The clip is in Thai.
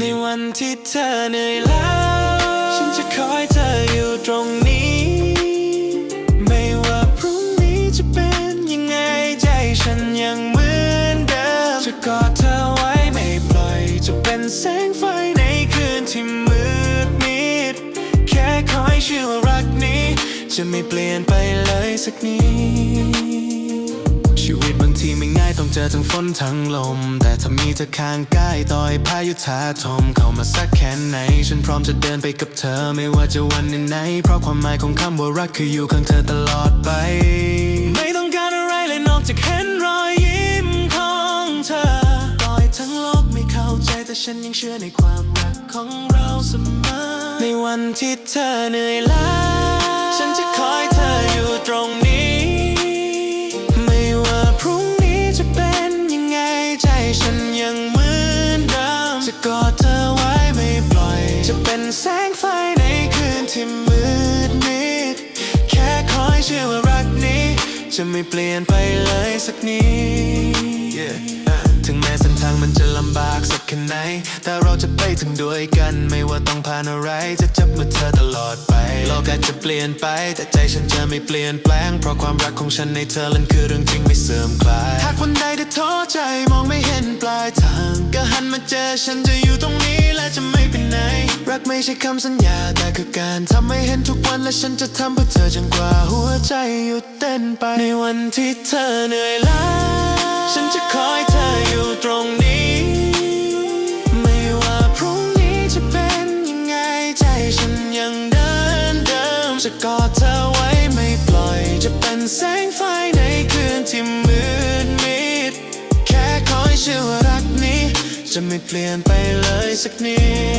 ในวันที่เธอเหนื่อยแล้วฉันจะคอยเธออยู่ตรงนี้ ไม่ว่าพรุ่งนี้จะเป็นยังไงใจฉันยังเหมือนเดิม จะกอดเธอไว้ไม่ปล่อย จะเป็นแสงไฟในคืนที่มืดมิด แค่คอยเชื่อว่ารักนี้ จะไม่เปลี่ยนไปเลยสักนิด ต้องเจอทั้งฝนทั้งลม แต่ถ้ามีเธอข้างกายต่อยพายุถาโถมเข้ามาสักแค่ไหน ฉันพร้อมจะเดินไปกับเธอไม่ว่าจะวันไหน เพราะความหมายของคำว่ารักคืออยู่ข้างเธอตลอดไป ไม่ต้องการอะไรเลยนอกจากเห็นรอยยิ้มของเธอต่อยทั้งโลกไม่เข้าใจแต่ฉันยังเชื่อในความรักของเราเสมอ ในวันที่เธอเหนื่อยล้า เธอไว้ไม่ปล่อย จะเป็นแสงไฟในคืนที่มืดมิดแค่คอยเชื่อว่ารักนี้ จะไม่เปลี่ยนไปเลยสักนิดถึงแม้เส้นทางมันจะลำบากสักแค่ไหน แต่เราจะไปถึงด้วยกันไม่ว่าต้องผ่านอะไร จะจับมือเธอตลอดไป โลกอาจจะเปลี่ยนไป แต่ใจฉันจะไม่เปลี่ยนแปลง เพราะความรักของฉันในเธอนั้นคือเรื่องจริงไม่เสื่อมคลายหากวันใดเธอท้อใจมองไม่ นมาเจอฉันจะอยู่ตรงนี้และจะไม่ไปไหน รักไม่ใช่คำสัญญาแต่คือการทำให้เห็นทุกวันและฉันจะทำเพื่อเธอจนกว่าหัวใจหยุดเต้นไปในวันที่เธอเหนื่อยล้าฉันจะคอยเธออยู่ตรงนี้ ไม่ว่าพรุ่งนี้จะเป็นยังไงใจฉันยังเดินเดิมจะกอดเธอไว้ไม่ปล่อยจะเป็นแสงไฟในคืนที่มืดมิด จะไม่เปลี่ยนไปเลยสักนิด